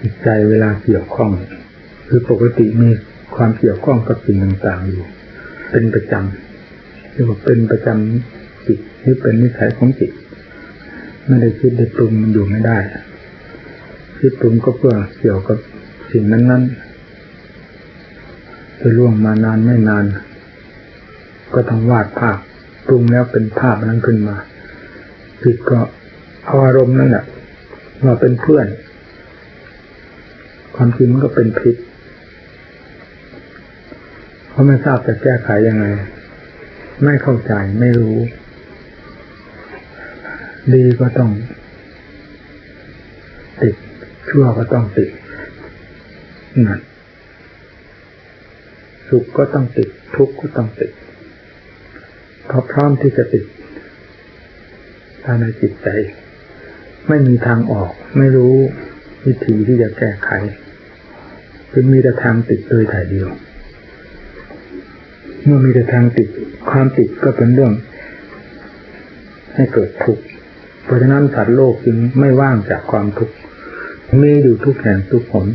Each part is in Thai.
จิตใจเวลาเกี่ยวข้อง คือปกติมีความเกี่ยวข้องกับสิ่งต่างๆอยู่ เป็นประจำเรียกว่าเป็นประจำจิตนี่เป็นนิสัยของจิตไม่ได้คิดได้ปรุงมันอยู่ไม่ได้คิดปรุงก็เพื่อเกี่ยวกับสิ่งนั้นๆจะล่วงมานานไม่นาน ก็ต้องวาดภาพปรุงแล้วเป็นภาพนั้นขึ้นมาจิตก็เอาอารมณ์นั่นแหละว่าเป็นเพื่อน ความจริงมันก็เป็นพิษเพราะไม่ทราบจะแก้ไขยังไง ไม่เข้าใจไม่รู้ ดีก็ต้อง ติด ชั่วก็ต้องติดนั่นสุขก็ต้องติด ทุกข์ก็ต้องติดเพราะพร้อมที่จะติดภายในจิตใจ ไม่มีทางออก ไม่รู้วิธีที่จะแก้ไข จึงมีแต่ทางติดโดยถ่ายเดียว เมื่อมีแต่ทางติดความติดก็เป็นเรื่อง ให้เกิดทุกข์เพราะฉะนั้นสัตว์โลกจึงไม่ว่างจากความทุกข์มีอยู่ทุกแห่งทุกผล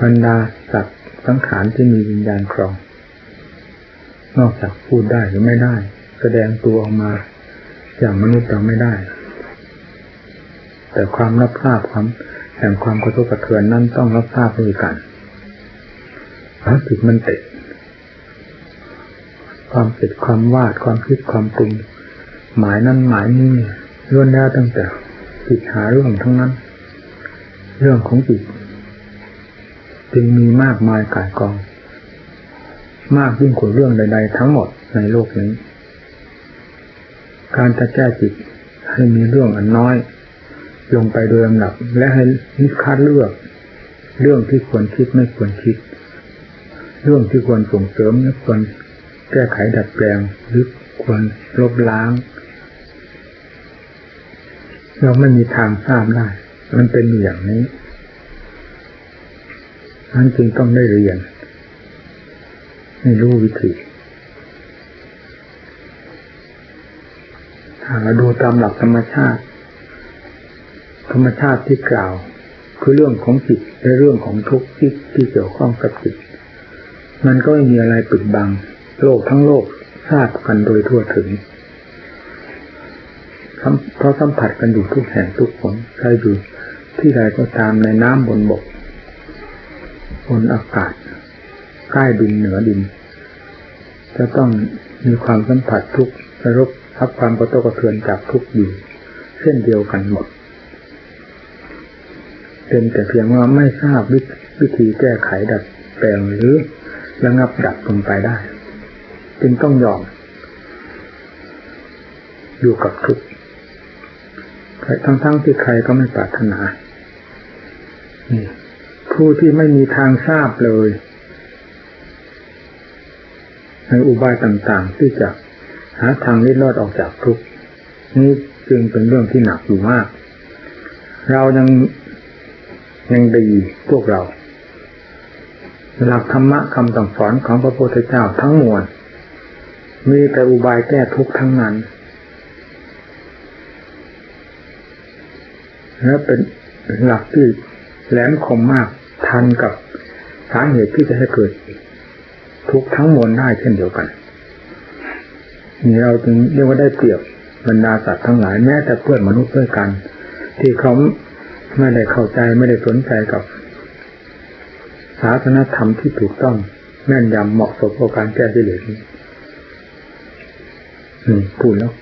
บรรดาสัตว์สังขารที่มีวิญญาณครอง นอกจากพูดได้หรือไม่ได้ แสดงตัวออกมา อย่างมนุษย์เราไม่ได้ แต่ความรับทราบความแห่งความกระทบกระเทือนนั้นต้องรับทราบด้วยกัน เพราะจิตมันติดความติดความวาดความคิดความปรุงหมายนั้นหมายนี้ล้วนแล้วตั้งแต่จิตหาเรื่องทั้งนั้น เรื่องของจิตจึงมีมากมายกายกอง มากยิ่งกว่าเรื่องใด ๆ ทั้งหมดในโลกนี้ การจะแก้จิตให้มีเรื่องอันน้อย ลงไปโดยลำดับและให้นิคัดเลือก เรื่องที่ควรคิดไม่ควรคิด เรื่องที่ควรส่งเสริมไม่ควรแก้ไขดัดแปลงหรือควรลบล้าง เราไม่มีทางทราบได้ มันเป็นอย่างนี้นั้นจึงต้องได้เรียนให้รู้วิธีถ้าเราดูตามหลักธรรมชาติ ธรรมชาติที่กล่าว คือเรื่องของจิตและเรื่องของทุกข์ที่ที่เกี่ยวข้องกับจิต มันก็ไม่มีอะไรปิดบัง โลกทั้งโลกทราบกันโดยทั่วถึงเพราะสัมผัสกันอยู่ทุกแห่งทุกคนใครอยู่ที่ใดก็ตามในน้ำบนบก บนอากาศใกล้ดินเหนือดิน จะต้องมีความสัมผัสทุกระรบรับความกระทบกระเทือนจากทุกอยู่เช่นเดียวกันหมดเป็นแต่เพียงว่าไม่ทราบวิธีแก้ไขดัดแปลงหรือ ระงับดับลงไปได้ จึงต้องยอม อยู่กับทุกข์ทั้งๆที่ใครก็ไม่ปรารถนาผู้ที่ไม่มีทางทราบเลย ในอุบายต่างๆ ที่จะหาทางลิดรอดออกจากทุกข์นี่จึงเป็นเรื่องที่หนักอยู่มาก เรายังยังดีพวกเรา หลักธรรมะคำสั่งสอนของพระพุทธเจ้าทั้งมวลมีแต่อุบายแก้ทุกข์ทั้งนั้น และเป็นหลักที่แหลมคมมากทันกับสาเหตุที่จะให้เกิด ทุกทั้งมวลได้เช่นเดียวกันนี่เราจึงเรียกว่าได้เปรียบบรรดาสัตว์ทั้งหลายแม้แต่เพื่อนมนุษย์ด้วยกัน ที่เขาไม่ได้เข้าใจไม่ได้สนใจกับาสนธรรมที่ถูกต้องแม่นยำเหมาะสมกับการแก้ที่เหลือนี้พูดแล้ว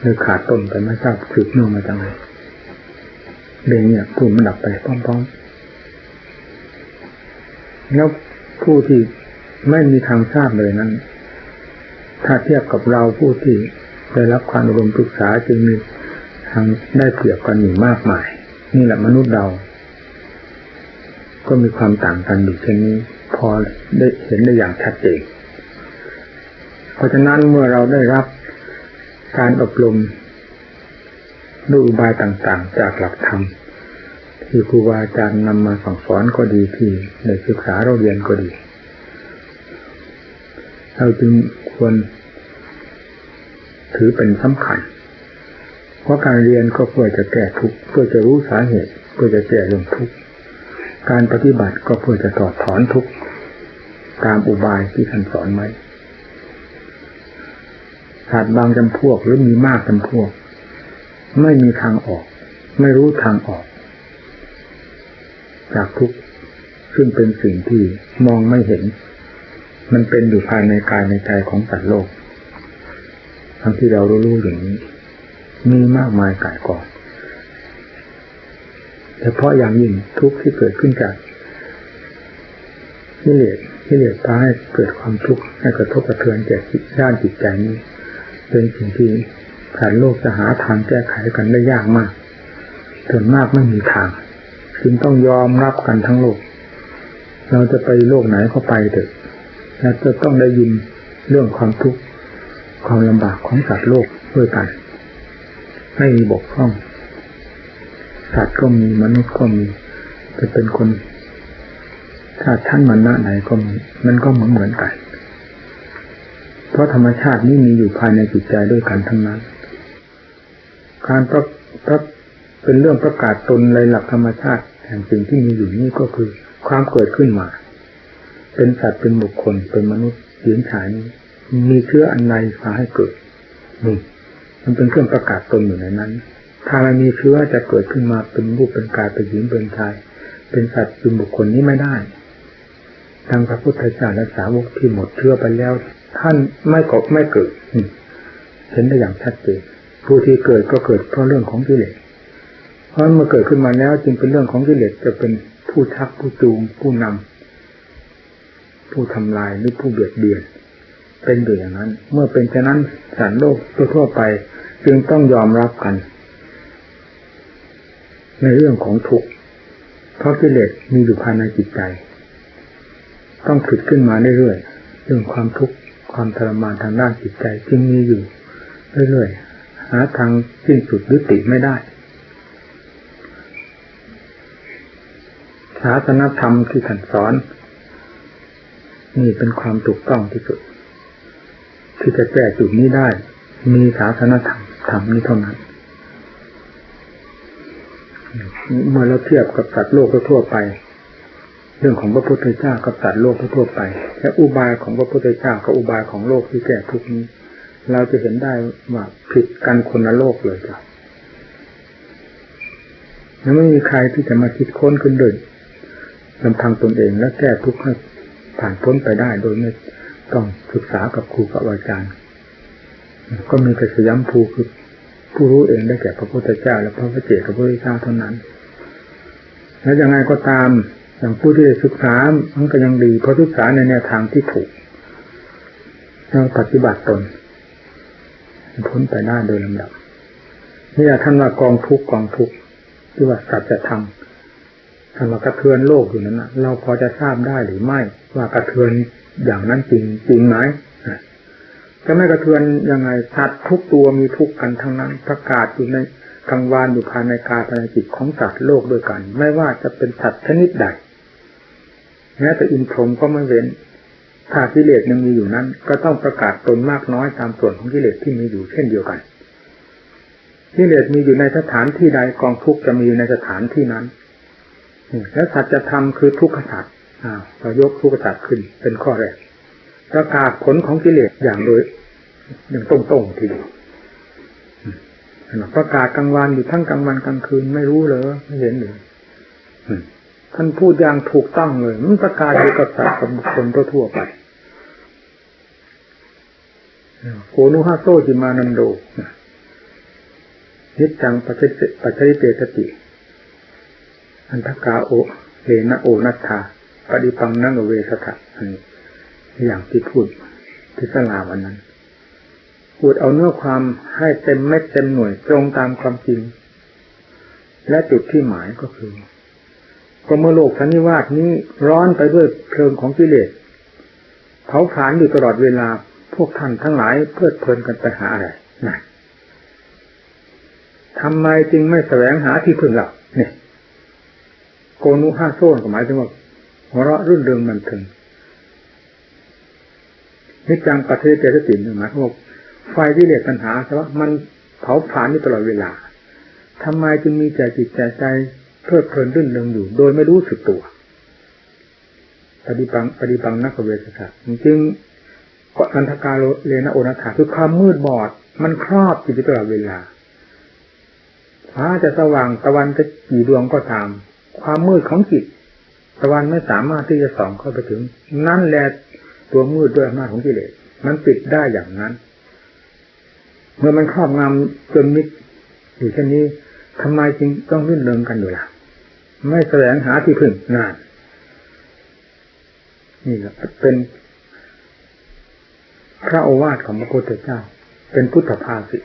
เลยขาดต้นไปไม่ทราบสืบเนื่องมาจากไหนเรื่องเนี่ยพูดมันดับไปพร้อมๆแล้วผู้ที่ไม่มีทางทราบเลยนั้น ถ้าเทียบกับเราผู้ที่ได้รับความอบรมศึกษาจึงมีทางได้เปรียบกันอยู่มากมาย นี่แหละมนุษย์เรา ก็มีความต่างกันอยู่เช่นนี้พอได้เห็นได้อย่างชัดเจนเพราะฉะนั้นเมื่อเราได้รับการอบรมด้วยอุบายต่างๆ จากหลักธรรมที่ครูบาอาจารย์นำมาสั่งสอนก็ดีที่ในศึกษาเราเรียนก็ดี เราจึงควรถือเป็นสำคัญ เพราะการเรียนก็เพื่อจะแก้ทุกข์เพื่อจะรู้สาเหตุ เพื่อจะแก้เรื่องทุกข์ การปฏิบัติก็เพื่อจะถอดถอนทุกข์ตามอุบายที่ท่านสอนไว้ขาดบางจำพวกหรือมีมากจำพวก ไม่มีทางออก ไม่รู้ทางออก จากทุกข์ซึ่งเป็นสิ่งที่มองไม่เห็น มันเป็นอยู่ภายในกายในใจของสัตว์โลก ทั้งที่เรารู้ๆอย่างนี้ มีมากมายกายกอง เฉพาะอย่างยิ่งทุกข์ที่เกิดขึ้นจากกิเลสกิเลสพาให้เกิดความทุกข์ให้กระทบกระเทือนแก่ด้านจิตใจนี้ เป็นสิ่งที่สัตว์โลกจะหาทางแก้ไขกันได้ยากมากส่วนมากไม่มีทางจึงต้องยอมรับกันทั้งโลก เราจะไปโลกไหนก็ไปเถอะเราจะต้องได้ยินเรื่องความทุกข์ความลำบากของสัตว์โลกด้วยกัน ไม่มีบกพร่อง สัตว์ก็มีมนุษย์ก็มีจะเป็นคนชาติชั้นมันนะไหนก็มีมันก็เหมือนเหมือนกัน เพราะธรรมชาตินี้มีอยู่ภายในจิตใจด้วยกันทั้งนั้น การประประเป็นเรื่องประกาศตนในหลักธรรมชาติแห่งสิ่งที่มีอยู่นี้ก็คือความเกิดขึ้นมา เป็นสัตว์เป็นบุคคลเป็นมนุษย์หญิงชายนี้มีเชื้ออันในพาให้เกิดนี่มันเป็นเครื่องประกาศตนอยู่ในนั้น ถ้ามันมีเชื้อจะเกิดขึ้นมาเป็นรูปเป็นกายเป็นหญิงเป็นชาย เป็นสัตว์เป็นบุคคลนี้ไม่ได้ทางพระพุทธเจ้าและสาวกที่หมดเชื้อไปแล้ว ท่านไม่กบไม่เกิดเห็นได้อย่างชัดเจนผู้ที่เกิดก็เกิดเพราะเรื่องของกิเลสเพราะเมื่อเกิดขึ้นมาแล้วจึงเป็นเรื่องของกิเลสจะเป็นผู้ชักผู้จูงผู้นำผู้ทำลายหรือผู้เบียดเบียนเป็นอยู่อย่างนั้น เมื่อเป็นเช่นนั้นสารโลกทั่วไป จึงต้องยอมรับกัน ในเรื่องของทุกข์เพราะกิเลสมีอยู่ภายในจิตใจ ต้องผุดขึ้นมาเรื่อยๆเรื่องความทุกข์ความทรมานทางด้านจิตใจจึงมีอยู่เรื่อยๆหาทางสิ้นสุดยุติไม่ได้ศาสนธรรมที่ท่านสอน นี่เป็นความถูกต้องที่สุด ที่จะแก้จุดนี้ได้ มีศาสนธรรมธรรมนี้เท่านั้น เมื่อเราเทียบกับสัตว์โลกทั่วไป เรื่องของพระพุทธเจ้ากับสัตว์โลกทั่วไป และอุบายของพระพุทธเจ้ากับอุบายของโลกที่แก้ทุกนี้ เราจะเห็นได้ว่าผิดกันคนละโลกเลยจ้ะแล้วไม่มีใครที่จะมาคิดค้นขึ้นโดยลำพังตนเองและแก้ทุกข์ให้ผ่านพ้นไปได้โดยไม่ต้องศึกษากับครูกับอาจารย์ ก็มีแต่สยามภูคือผู้รู้เองได้แก่พระพุทธเจ้า และพระพเจ้าพระพุทธเจ้าเท่านั้น แล้วยังไงก็ตามอย่างผู้ที่ศึกษามันก็ยังดีเพราะศึกษาในแนวทางที่ถูกแล้วปฏิบัติตนพ้นไปได้โดยลำดับนี่แหละท่านว่ากองทุกกองทุกที่ว่าสัจธรรมท่านว่ากระเทือนโลกอยู่นั้นนะเราพอจะทราบได้หรือไม่ ว่ากระเทือนอย่างนั้นจริงจริงไหมจะไม่กระเทือนยังไงสัตว์ทุกตัวมีทุกกันทั้งนั้นประกาศอยู่ใน กลางวานอยู่ภายในกายภายในจิตของสัตว์โลกด้วยกัน ไม่ว่าจะเป็นสัตว์ชนิดใดแม้แต่อินทรมก็ไม่เว้น ถ้ากิเลสยังมีอยู่นั้น ก็ต้องประกาศตนมากน้อยตามส่วนของกิเลสที่มีอยู่เช่นเดียวกันกิเลสมีอยู่ในสถานที่ใดกองทุกข์จะมีในสถานที่นั้นและสัจธรรมคือทุกขสัจเรายกทุกขสัจขึ้นเป็นข้อแรกประกาศผลของกิเลสอย่างโดยอย่างตรงๆทีเดียว ประกาศกลางวันอยู่ทั้งกลางวันกลางคืนไม่รู้เลยไม่เห็นเลยท่านพูดอย่างถูกต้องเลยมันประกาศอยู่กับสัตว์กับบุคคลทั่วไปโกนุฮาโซจิมานันโดนิจจังปัจเจปัจจิเตสติ อันทกาโอเลนะโอนัตถาปฏิปังนังเวสถะอันอย่างที่พูดที่สลาวันนั้น พูดเอาเนื้อความให้เต็มเม็ดเต็มหน่วยตรงตามความจริง และจุดที่หมายก็คือก็เมื่อโลกสันนิวาสนี้ร้อนไปด้วยเพลิงของกิเลสเผาผลาญอยู่ตลอดเวลาพวกท่านทั้งหลายเพลิดเพลินกันไปหาอะไรนั่นทำไมจึงไม่แสวงหาที่พึ่งหลับเนี่ยโกนุห้าโซนก็หมายถึงว่าหัวเราะรื่นเริงมันถึงนิจังปฏิเจสติหมายถึงว่า ไฟที่เลสปัญหาแต่ว่ามันเผาผลาญอยู่ตลอดเวลาทำไมจึงมีใจจิตใจใจเพลิดเพลินรื่นเริงอยู่ โดยไม่รู้สึกตัวปฏิปังปฏิปังนักเวทศาสตร์จึงอันธการเลนะโอนาถาคือความมืดบอด มันครอบจิตตลอดเวลาฟ้าจะสว่างตะวันจะกี่ดวงก็ตาม ความมืดของจิต ตะวันไม่สามารถที่จะส่องเข้าไปถึง นั่นแหละตัวมืดด้วยอำนาจของกิเลสมันปิดได้อย่างนั้น เมื่อมันครอบงำจนมิดอยู่เช่นนี้ทำไมจึงต้องรื่นเริงกันอยู่ล่ะ ไม่แสวงหาที่พึ่งนานนี่แหละเป็นพระโอวาทของพระพุทธเจ้า เป็นพุทธภาสิ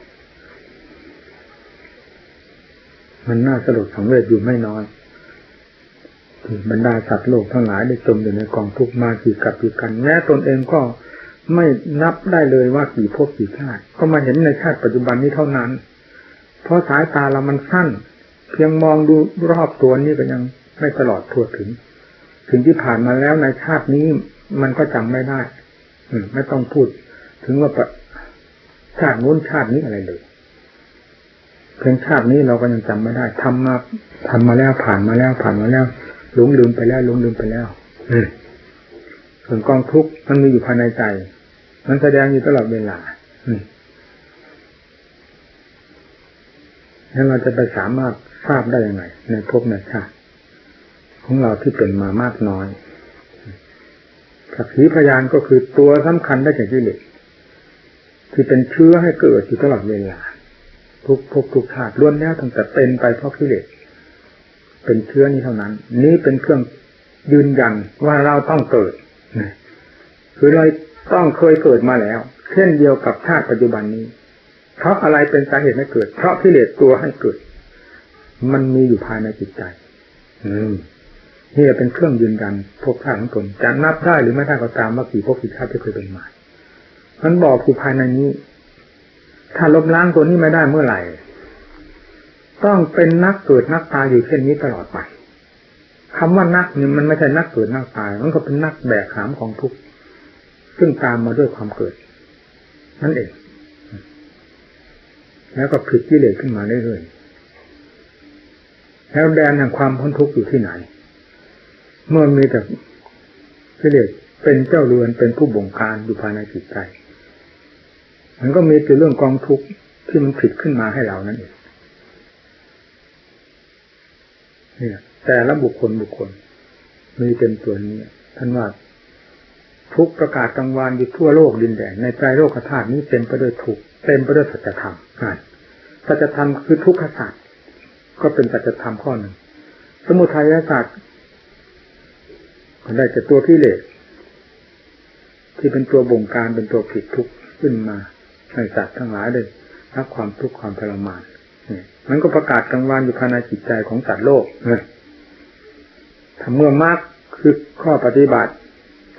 มันน่าสลดสังเวชอยู่ไม่น้อยบรรดาสัตว์โลกทั้งหลายได้จมอยู่ในกองทุกข์มากี่กับกี่กันแม้ตนเองก็ ไม่นับได้เลยว่ากี่ภพกี่ชาติก็มาเห็นในชาติปัจจุบันนี้เท่านั้น เพราะสายตาเรามันสั้น เพียงมองดูรอบตัวนี้ก็ยังไม่ตลอดทั่วถึง ถึงที่ผ่านมาแล้วในชาตินี้มันก็จำไม่ได้ อืม ไม่ต้องพูด ถึงว่าชาตินู้นชาตินี้อะไรเลยเพียงชาตินี้เราก็ยังจำไม่ได้ทำมาทำมาแล้วผ่านมาแล้วผ่านมาแล้วหลงลืมไปแล้วหลงลืมไปแล้ว ส่วนกองทุกข์มันมีอยู่ภายในใจ มันแสดงอยู่ตลอดเวลาแล้วเราจะไปสามารถทราบได้ยังไง ในภพในชาติของเราที่เป็นมามากน้อยสักขีพยานก็คือตัวสำคัญได้แก่กิเลสที่เป็นเชื้อให้เกิดอยู่ตลอดเวลา ทุกภพทุกชาติล้วนแล้วตั้งแต่เป็นไปเพราะกิเลสเป็นเชื้อนี้เท่านั้น นี้เป็นเครื่องยืนยันว่าเราต้องเกิด คือเราต้องเคยเกิดมาแล้ว เช่นเดียวกับชาติปัจจุบันนี้ เพราะอะไรเป็นสาเหตุให้เกิด เพราะกิเลสตัวให้เกิด มันมีอยู่ภายในจิตใจ อืมนี่เป็นเครื่องยืนยันภพชาติของตนจะนับได้หรือไม่ได้ก็ตามว่ากี่ภพกี่ชาติที่เคยเป็นมามันบอกอยู่ภายในนี้ ถ้าลบล้างตัวนี้ไม่ได้เมื่อไหร่ ต้องเป็นนักเกิดนักตายอยู่เช่นนี้ตลอดไป คำว่านักเนี่ยมันไม่ใช่นักเกิดนักตาย มันก็เป็นนักแบกหามของทุกข์ซึ่งตามมาด้วยความเกิด นั่นเอง แล้วก็ผิดกิเลสขึ้นมาเรื่อยๆแล้วแดนแห่งความพ้นทุกข์อยู่ที่ไหน เมื่อมีแต่กิเลสเป็นเจ้าเรือนเป็นผู้บงการอยู่ภายในจิตใจ มันก็มีแต่เรื่องกองทุกข์ที่มันผิดขึ้นมาให้เรานั่นเองเนี่ย แต่ละบุคคลบุคคล มีเป็นตัวนี้ท่านว่าทุกประกาศกลางวานอยู่ทั่วโลกดินแดนในใจโลกธาตุนี้เต็มไปด้วยทุกเต็มไปด้วยสัจธรรมสัจธรรมคือทุกขศาสตร์ก็เป็นสัจธรรมข้อหนึ่ง สมุทัยศาสตร์ก็ได้จากตัวที่เลสที่เป็นตัวบงการเป็นตัวผิดทุกข์ขึ้นมาให้สัตว์ทั้งหลายได้รับความทุกข์ความทรมานมันก็ประกาศกลางวันอยู่ภายในจิตใจของสัตว์โลกถ้า เมื่อมากคือข้อปฏิบัติ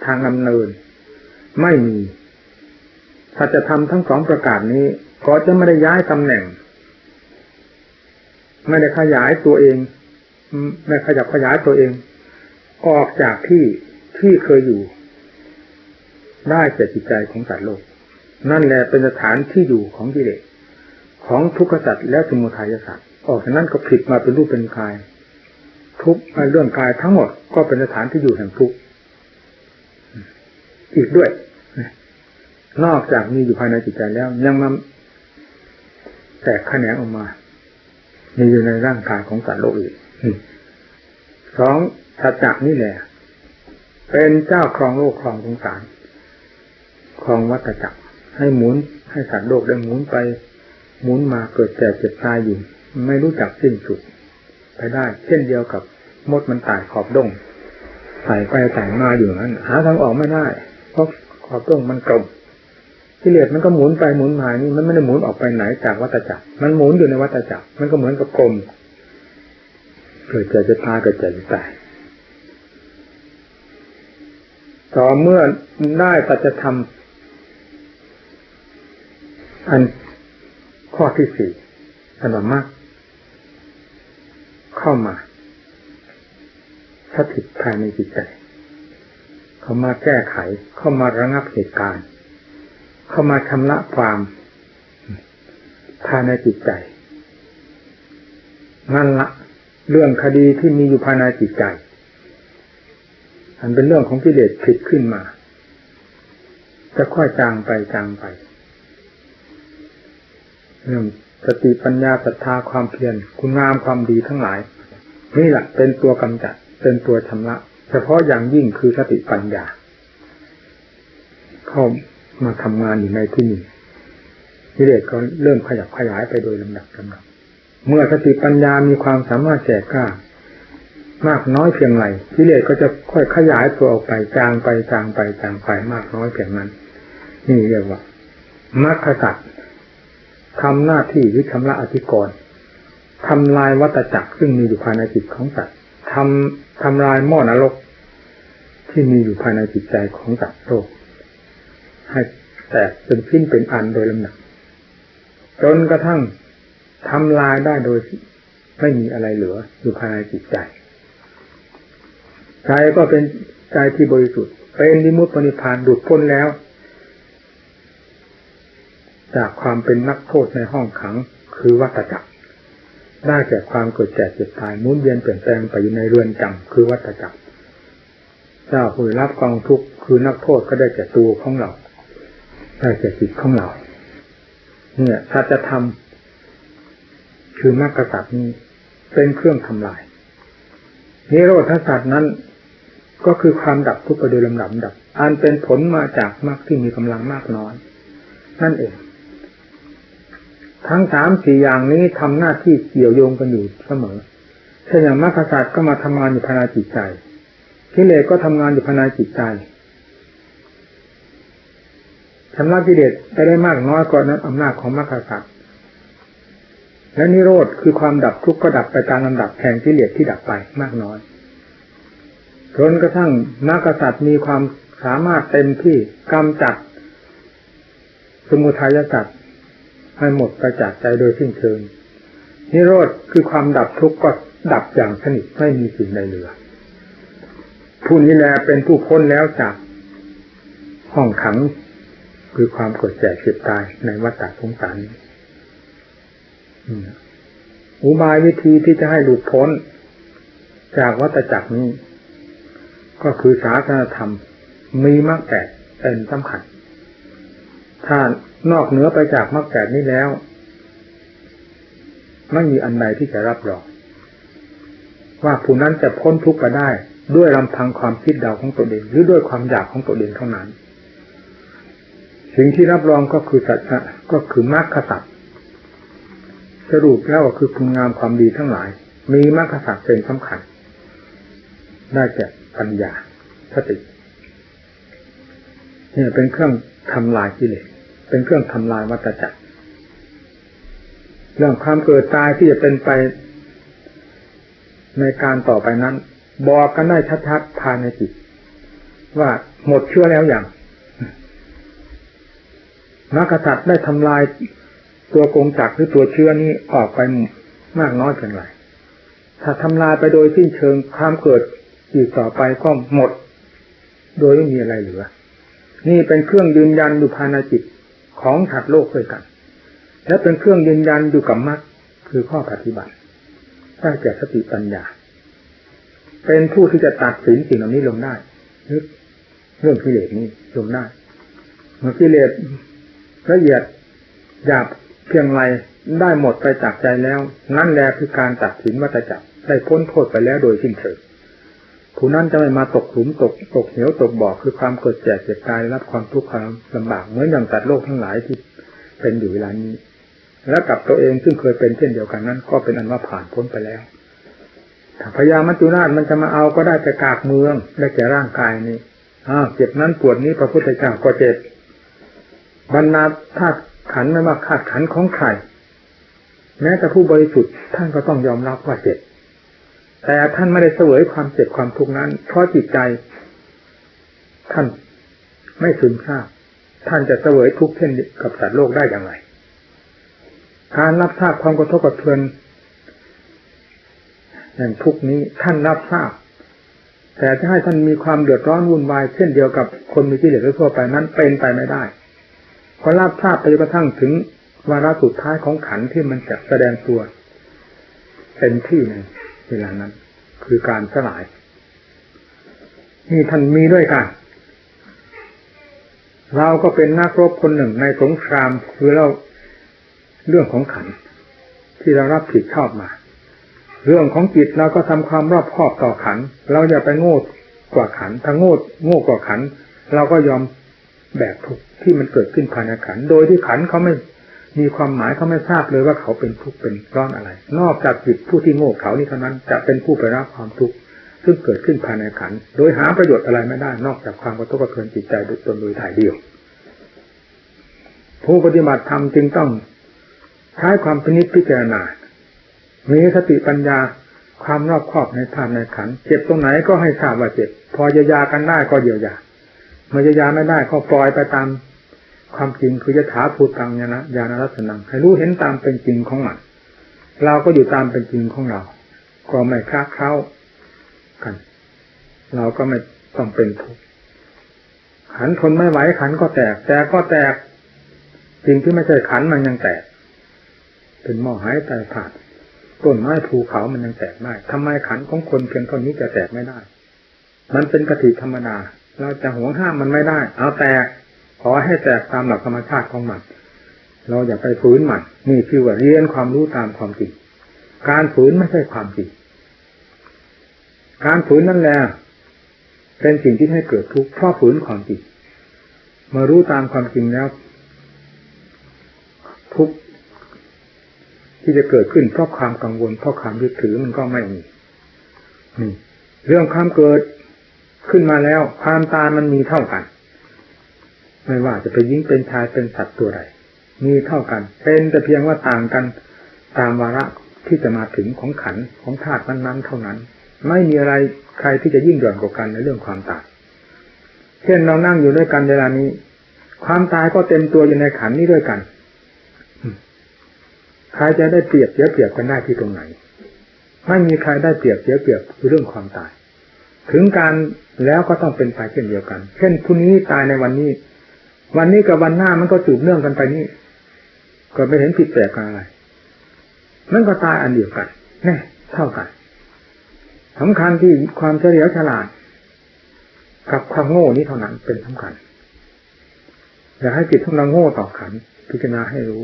ทางดำเนิน ไม่มีถ้าจะทำทั้งสองประกาศนี้ก็จะไม่ได้ย้ายตำแหน่ง ไม่ได้ขยายตัวเอง ไม่ขยับขยายตัวเอง ออกจากที่ที่เคยอยู่ ได้แก่จิตใจของสัตว์โลก นั่นแหละเป็นสถานที่อยู่ของกิเลสของทุกขสัตว์และสมุทัยสัตว์ออกจากนั้นก็ผิดมาเป็นรูปเป็นกาย ทุกเรื่องกายทั้งหมดก็เป็นสถานที่อยู่แห่งทุกอีกด้วย นอกจากมีอยู่ภายในจิตใจแล้ว ยังมาแตกแขนงออกมา มีอยู่ในร่างกายของสัตว์โลกอีกสองสัจจะนี่แหละ เป็นเจ้าครองโลกครองสงสาร ครองวัฏจักร ให้หมุนให้สัตว์โลกได้หมุนไป หมุนมาเกิดแก่เจ็บตายอยู่ ไม่รู้จักสิ้นสุด ไปได้ เช่นเดียวกับมดมันตายขอบดงใส่ไปใส่มาอยู่นั้นหาทางออกไม่ได้ เพราะขอบดงมันกลมกิเลสมันก็หมุนไปหมุนมานี่มันไม่ได้หมุนออกไปไหนจากวัฏจักร มันหมุนอยู่ในวัฏจักร มันก็เหมือนกับกลมเกิดแก่จะตายเกิดแก่จะตายต่อเมื่อได้ตัจธรรมอันข้อที่สี่อันมาก เข้ามาสถิตภายในจิตใจ เข้ามาแก้ไข เข้ามาระงับเหตุการณ์ เข้ามาชำระความภายในจิตใจ นั่นละ เรื่องคดีที่มีอยู่ภายในจิตใจ อันเป็นเรื่องของกิเลสผิดขึ้นมา จะค่อยจางไปจางไปเรื่อง สติปัญญาศรัทธาความเพียรคุณงามความดีทั้งหลาย นี่แหละเป็นตัวกำจัด เป็นตัวชำระ เฉพาะอย่างยิ่งคือสติปัญญา เข้ามาทำงานอยู่ในที่นี้กิเลสก็เริ่มขยับขยายไปโดยลำดับลำดับ เมื่อสติปัญญามีความสามารถแจกกล้ามากน้อยเพียงไรกิเลสก็จะค่อยขยายตัวออกไปจางไปจางไปจางไปมากน้อยเพียงนั้น นี่เรียกว่ามรรคสัตว์ ทำหน้าที่วิชำระอธิกรณ์ทำลายวัตจักรซึ่งมีอยู่ภายในจิตของสัตว์ทำทำลายหม้อนรก ที่มีอยู่ภายในจิตใจของสัตว์โลก ให้แตกเป็นชิ้นเป็นอันโดยลำดับจนกระทั่งทำลายได้โดยไม่มีอะไรเหลืออยู่ภายในจิตใจ ใจก็เป็นใจที่บริสุทธิ์เป็นนิมุตปณิพานดุดพ้นแล้ว จากความเป็นนักโทษในห้องขังคือวัตจักร ได้แก่ความเกิดแก่เจ็บตายมุนเวียนเปลี่ยนแปลงไปอยู่ในเรือนจำคือวัตจักรเจ้าผู้รับกองทุกข์คือนักโทษก็ได้แก่ตัวของเรา ได้แก่จิตของเรา เนี่ยสัจธรรมคือมรรคสัตว์นี้เป็นเครื่องทำลายนิโรธศาสตว์นั้นก็คือความดับทุกข์ไปโดยลำดับดับ อันเป็นผลมาจากมรรคที่มีกำลังมากน้อยนั่นเอง ทั้งสามสี่อย่างนี้ทำหน้าที่เกี่ยวโยงกันอยู่เสมอเช่นอย่างมรรคสัตว์ก็มาทำงานอยู่ภายในจิตใจกิเลสก็ทำงานอยู่ภายในจิตใจชำระกิเลสไปได้มากน้อยก็นั้นอำนาจของมรรคสัตว์และนิโรธคือความดับทุกข์ก็ดับไปตามลำดับแห่งกิเลสที่ดับไปมากน้อยจนกระทั่งมรรคสัตว์มีความสามารถเต็มที่กำจัดสมุทัยสัตว์ ให้หมดไปจากใจโดยสิ้นเชิงนิโรธคือความดับทุกข์ก็ดับอย่างสนิทไม่มีสิ่งใดเหลือผู้นี้แลเป็นผู้พ้นแล้วจากห้องขังคือความกดแก่เจ็บตายในวัฏฏะสงสารอุบายวิธีที่จะให้หลุดพ้น จากวัฏจักรนี้ ก็คือศาสนธรรมมีมรรคแปดเป็นสำคัญถ้า นอกเหนือไปจากมรรคแปดนี้แล้ว ไม่มีอันใดที่จะรับรองว่าผู้นั้นจะพ้นทุกข์ไปได้ ด้วยลำพังความคิดเดาของตัวเองหรือด้วยความอยากของตัวเองเท่านั้น สิ่งที่รับรองก็คือสัจจะก็คือมรรคสัตว์สรุปแล้วก็คือคุณงามความดีทั้งหลาย มีมรรคสัตว์เป็นสำคัญได้แก่ปัญญาสติเนี่ยเป็นเครื่องทำลายกิเลส เป็นเครื่องทำลายวัฏจักร เรื่องความเกิดตายที่จะเป็นไป ในการต่อไปนั้น บอกกันได้ชัดๆภายในจิต ว่าหมดเชื่อแล้วอย่างมรรคสัตว์ได้ทำลายตัวกงจักหรือตัวเชื้อนี้ออกไปมากน้อยเพียงไรถ้าทำลายไปโดยสิ้นเชิงความเกิดอีกต่อไปก็หมด โดยไม่มีอะไรเหลือ นี่เป็นเครื่องยืนยันอยู่ภายในจิต ของถัดโลกด้วยกัน และเป็นเครื่องยืนยันอยู่กับมรรคคือข้อปฏิบัติได้แก่สติปัญญา เป็นผู้ที่จะตัดสินสิ่งเหล่านี้ลงได้เรื่องกิเลสนี้ลงได้เมื่อกิเลสละเอียดหยาบเพียงไรได้หมดไปจากใจแล้ว นั่นแหละคือการตัดสินวัตจักรได้พ้นโทษไปแล้วโดยสิ้นเชิง ผู้นั้นจะไม่มาตกหลุมตกตกเหวตกบ่อคือความเกิดแก่เจ็บตายรับความทุกข์ความลำบากเหมือนอย่างตัดโลกทั้งหลายที่เป็นอยู่เวลานี้ และกับตัวเองซึ่งเคยเป็นเช่นเดียวกันนั้น ก็เป็นอันว่าผ่านพ้นไปแล้วถ้าพญามัจจุราชมันจะมาเอาก็ได้แต่กากเมืองได้แก่ร่างกายนี้อ้าวเจ็บนั้นปวดนี้พระพุทธเจ้าก็เจ็บบรรณาธาตุขันไม่ว่าธาตุขันของใครแม้แต่ผู้บริสุทธิ์ท่านก็ต้องยอมรับว่าเจ็บ แต่ท่านไม่ได้เสวยความเจ็บความทุกข์นั้น เพราะจิตใจ ท่านไม่ซึมซาบท่านจะเสวยทุกข์เช่นกับสัตว์โลกได้อย่างไร การรับทราบความกระทบกระเทือนแห่งทุกนี้ท่านรับทราบ แต่จะให้ท่านมีความเดือดร้อนวุ่นวายเช่นเดียวกับคนมีกิเลสทั่วไปนั้นเป็นไปไม่ได้เพอรับทราบไปกระทั่งถึงวาระสุดท้ายของขันที่มันจะแสดงตัวเป็นที่ใน เวลานั้น คือการสลาย นี่ท่านมีด้วยกัน เราก็เป็นนักรบคนหนึ่งในสงครามคือเราเรื่องของขัน ที่เรารับผิดชอบมา เรื่องของจิตเราก็ทำความรอบคอบต่อขัน เราอย่าไปโง่กว่าขันถ้าโง่โง่กว่าขัน เราก็ยอมแบกทุกที่มันเกิดขึ้นภายในขัน โดยที่ขันเขาไม่ มีความหมายเขาไม่ทราบเลยว่าเขาเป็นทุกข์เป็นร้อนอะไร นอกจากจิตผู้ที่โง่เขานี่เท่านั้นจะเป็นผู้ไปรับความทุกข์ซึ่งเกิดขึ้นภายในขัน โดยหาประโยชน์อะไรไม่ได้ นอกจากความกระทบกระเทือนจิตใจตนโดยถ่ายเดียว ผู้ปฏิบัติธรรมจึงต้องใช้ความพินิจพิจารณา มีสติปัญญาความรอบคอบในธาตุในขัน เจ็บตรงไหนก็ให้ทราบว่าเจ็บ พอเยียวยากันได้ก็เยียวยาเมื่อเยียวยาไม่ได้ก็ปล่อยไปตาม ความจริงคือยถาภูตังยนะญาณรัตนังให้รู้เห็นตามเป็นจริงของมันเราก็อยู่ตามเป็นจริงของเรา ก็ไม่คลาดเข้ากัน เราก็ไม่ต้องเป็นทุกข์ขันทนไม่ไหวขันก็แตก แต่ก็แตกสิ่งที่ไม่ใช่ขันมันยังแตก เป็นหม้อหายใจขาดต้นไม้ภูเขามันยังแตกได้ทำไมขันของคนเพียงเท่านี้จะแตกไม่ได้ มันเป็นกติธรรมดาเราจะหวงห้ามมันไม่ได้ เอาแตก ขอให้แตกตามหลักธรรมชาติของมัน เราอย่าไปฝืนมันนี่คือว่าเรียนความรู้ตามความจริง การฝืนไม่ใช่ความจริง การฝืนนั่นแหละเป็นสิ่งที่ให้เกิดทุกข์เพราะฝืนความจริงมารู้ตามความจริงแล้วทุกข์ที่จะเกิดขึ้นเพราะความกังวลเพราะความยึดถือมันก็ไม่มีนี่เรื่องความเกิดขึ้นมาแล้ว ความตายมันมีเท่ากัน ไม่ว่าจะเป็นหญิงเป็นชายเป็นสัตว์ตัวใดมีเท่ากัน เป็นแต่เพียงว่าต่างกันตามวาระที่จะมาถึงของขันของธาตุนั้นๆเท่านั้น ไม่มีอะไรใครที่จะยิ่งหย่อนกว่ากันในเรื่องความตายเช่นเรานั่งอยู่ด้วยกันเวลานี้ ความตายก็เต็มตัวอยู่ในขันนี้ด้วยกันใครจะได้เปรียบเสียเปรียบกันได้ที่ตรงไหน ไม่มีใครได้เปรียบเสียเปรียบคือเรื่องความตาย ถึงการแล้วก็ต้องเป็นไปเช่นเดียวกัน เช่นผู้นี้ตายในวันนี้ วันนี้กับวันหน้ามันก็จูบเนื่องกันไปนี่ก็ไม่เห็นผิดแปลกอะไรมันก็ตายอันเดียวกันแน่เท่ากันสำคัญที่ความเฉลียวฉลาด กับความโง่นี้เท่านั้นเป็นสำคัญอย่าให้จิตของเราโง่ต่อขัน พิจารณาให้รู้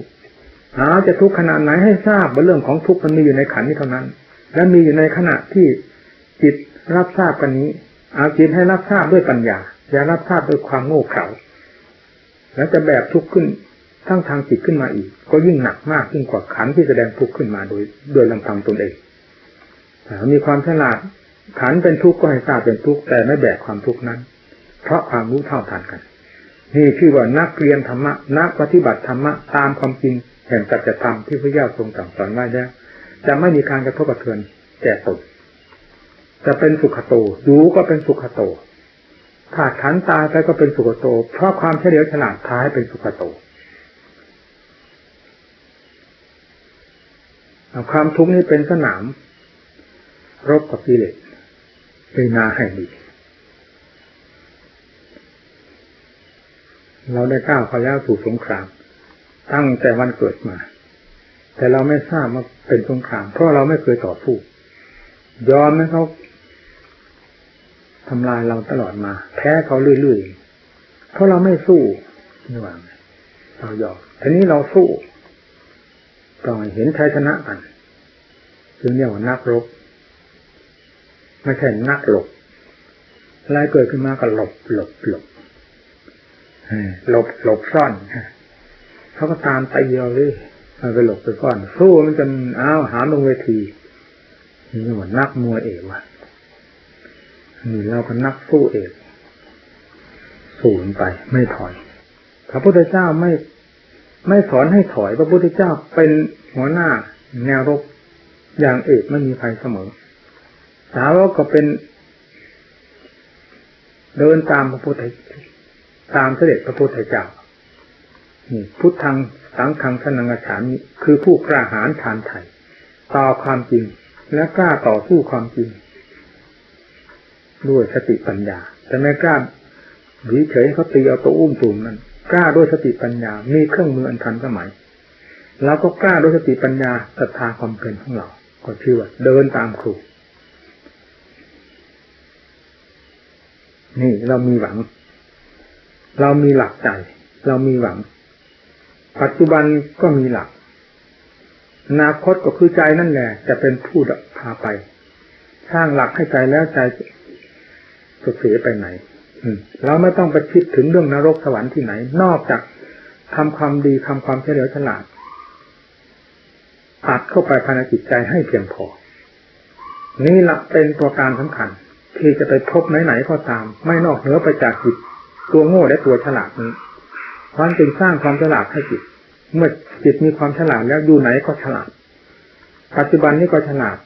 หาจะทุกข์ขนาดไหนให้ทราบว่าเรื่องของทุกข์มันมีอยู่ในขันนี้เท่านั้น และมีอยู่ในขณะที่จิตรับทราบกันนี้ เอาจิตให้รับทราบด้วยปัญญา อย่ารับทราบด้วยความโง่เขลา แล้วจะแบบทุกข์ขึ้นทั้งทางจิตขึ้นมาอีก ก็ยิ่งหนักมากยิ่งกว่าขันที่แสดงทุกข์ขึ้นมาโดย โดยลำพังตนเองมีความฉลาดขันเป็นทุกข์ก็ให้ทราบเป็นทุกข์แต่ไม่แบกความทุกข์นั้น เพราะความรู้เท่าทันกัน นี่คือว่านักเรียนธรรมะนักปฏิบัติธรรมะตามความจริงแห่งจัจธรรมที่พระเจ้าทรงสั่งสอนไว้แล้วจะไม่มีการกระทบกระเทือนแก่ตนจะเป็นสุขโตดูก็เป็นสุขโต ขาดขันตายไปก็เป็นสุขโต เพราะความเฉลียวฉลาดท้ายเป็นสุขโตความทุกข์นี้เป็นสนาม รบกับกิเลสเป็นนาให้ดีเราได้ก้าวไปแล้วสู่สงคราม ตั้งแต่วันเกิดมา แต่เราไม่ทราบว่าเป็นสงคราม เพราะเราไม่เคยต่อสู้ยอมให้เขา ทำลายเราตลอดมา แพ้เขาเรื่อยๆเพราะเราไม่สู้นี่ว่าเรายอมทีนี้เราสู้ต้องเห็นชัยชนะกันจึงเรียกว่านักรบไม่ใช่นักหลบอะไรเกิดขึ้นมาก็หลบหลบหลบหลบหลบซ่อนเขาก็ตามไปเดียวเลยมันไปหลบไปซ่อนสู้มันจนอ้าวหาลงเวทีนี่ว่านักมวยเอกว่ะ นี่เราก็นักสู้เอกสูนไปไม่ถอย พระพุทธเจ้าไม่ ไม่สอนให้ถอย พระพุทธเจ้าเป็นหัวหน้า แนวรบอย่างเอกไม่มีใครเสมอ สาวกก็เป็น เดินตามพระพุทธตามเสด็จพระพุทธเจ้านี่พุทธังสังฆังสนังฉามิคือผู้กล้าหาญทานไถ่ต่อความจริง และกล้าต่อสู้ความจริง ด้วยสติปัญญา แต่ไม่กล้าหวีเฉยเขาตีเอาตัวอุ้มตุ่มนั้นกล้าด้วยสติปัญญา มีเครื่องมืออันทันสมัยเราก็กล้าด้วยสติปัญญาศรัทธาความเป็นของเรา ก็ชื่อว่าเดินตามครู นี่เรามีหวัง เรามีหลักใจ เรามีหวัง ปัจจุบันก็มีหลัก อนาคตก็คือใจนั่นแหละ จะเป็นผู้พาไป สร้างหลักให้ใจแล้วใจ จะเสียไปไหนอืเราไม่ต้องไปคิดถึงเรื่องนรกสวรรค์ที่ไหน นอกจากทำความดีทำความเฉลียวฉลาดอัดเข้าไปภายในจิตใจให้เพียงพอ นี่ละเป็นตัวการสำคัญ ที่จะไปพบไหนๆก็ตาม ไม่นอกเหนือไปจากจิต ตัวโง่และตัวฉลาดนี้ความจึงสร้างความฉลาดให้จิต เมื่อจิตมีความฉลาดแล้วอยู่ไหนก็ฉลาด ปัจจุบันนี้ก็ฉลาด